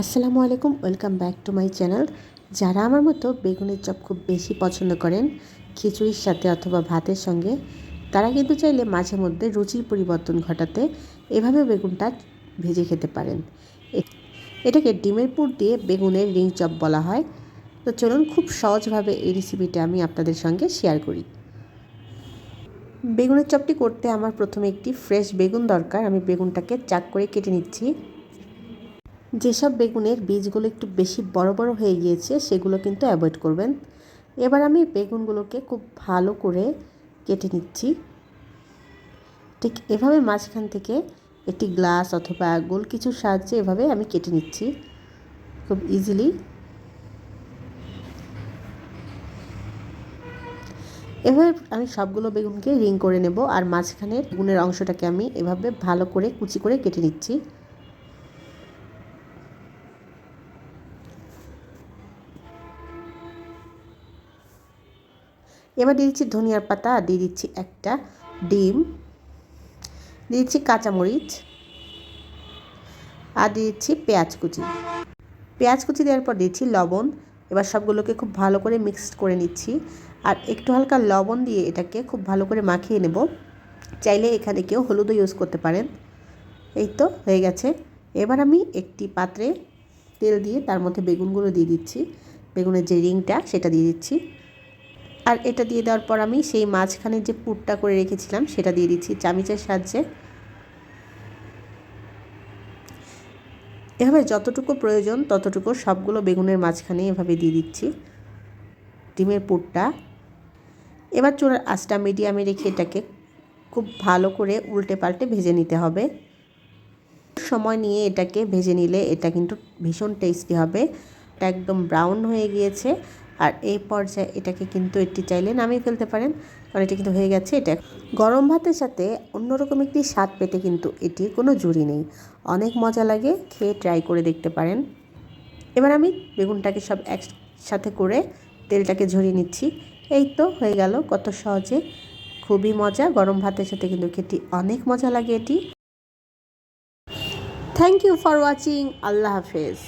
আসসালামু আলাইকুম, welcome back to my channel. যারা আমার মতো বেগুনের চপ খুব বেশি পছন্দ করেন, খিচুড়ির সাথে অথবা ভাতের সঙ্গে, তারা কিন্তু চাইলে মাঝে মধ্যে রুচির পরিবর্তন ঘটাতে এভাবে বেগুনটা ভেজে খেতে পারেন। এটাকে ডিমের পুর দিয়ে বেগুনের রিং চপ বলা হয়। তো চলুন খুব সহজভাবে এই রেসিপিটা আমি আপনাদের সঙ্গে শেয়ার করি। বেগুনের চপটি করতে আমার প্রথমে একটি ফ্রেশ বেগুন দরকার। আমি বেগুনটাকে চাক করে কেটে নিচ্ছি। যেসব বেগুনের বীজগুলো একটু বেশি বড় বড় হয়ে গিয়েছে, সেগুলো কিন্তু অ্যাভয়েড করবেন। এবার আমি বেগুনগুলোকে খুব ভালো করে কেটে নিচ্ছি। ঠিক এভাবে মাঝখান থেকে একটি গ্লাস অথবা গোল কিছুর সাহায্যে এভাবে আমি কেটে নিচ্ছি খুব ইজিলি এভাবে আমি সবগুলো বেগুনকে রিং করে নেব আর মাঝখানের বেগুনের অংশটাকে আমি এভাবে ভালো করে কুচি করে কেটে নিচ্ছি। এবার দিয়ে দিচ্ছি ধনিয়ার পাতা, আর দিয়ে দিচ্ছি একটা ডিম, দিয়ে দিচ্ছি কাঁচামরিচ, আর দিয়ে দিচ্ছি পেঁয়াজ কুচি। পেঁয়াজ কুচি দেওয়ার পর দিচ্ছি লবণ। এবার সবগুলোকে খুব ভালো করে মিক্সড করে নিচ্ছি। আর একটু হালকা লবণ দিয়ে এটাকে খুব ভালো করে মাখিয়ে নেব। চাইলে এখানে কেউ হলুদও ইউজ করতে পারেন। এই তো হয়ে গেছে। এবার আমি একটি পাত্রে তেল দিয়ে তার মধ্যে বেগুনগুলো দিয়ে দিচ্ছি। বেগুনের যে রিংটা সেটা দিয়ে দিচ্ছি। আর এটা দিয়ে দেওয়ার পর আমি সেই মাঝখানে যে পুরটা করে রেখেছিলাম, সেটা দিয়ে দিচ্ছি চামিচের সাহায্যে। এভাবে যতটুকু প্রয়োজন ততটুকু সবগুলো বেগুনের মাঝখানে এভাবে দিয়ে দিচ্ছি ডিমের পুরটা। এবার চুলার আঁচটা মিডিয়ামে রেখে এটাকে খুব ভালো করে উল্টে পাল্টে ভেজে নিতে হবে। সময় নিয়ে এটাকে ভেজে নিলে এটা কিন্তু ভীষণ টেস্টি হবে। একদম ব্রাউন হয়ে গিয়েছে। আর এই পর্যায়ে এটাকে কিন্তু এটি চাইলে নামিয়ে ফেলতে পারেন, কারণ এটা কিন্তু হয়ে গেছে এটা। গরম ভাতের সাথে অন্যরকম একটি স্বাদ পেতে কিন্তু এটির কোনো জুড়ি নেই। অনেক মজা লাগে, খেয়ে ট্রাই করে দেখতে পারেন। এবার আমি বেগুনটাকে সব একসাথে করে তেলটাকে ঝরিয়ে নিচ্ছি। এই তো হয়ে গেল কত সহজে। খুবই মজা, গরম ভাতের সাথে কিন্তু খেতে অনেক মজা লাগে এটি। থ্যাংক ইউ ফর ওয়াচিং আল্লাহ হাফেজ।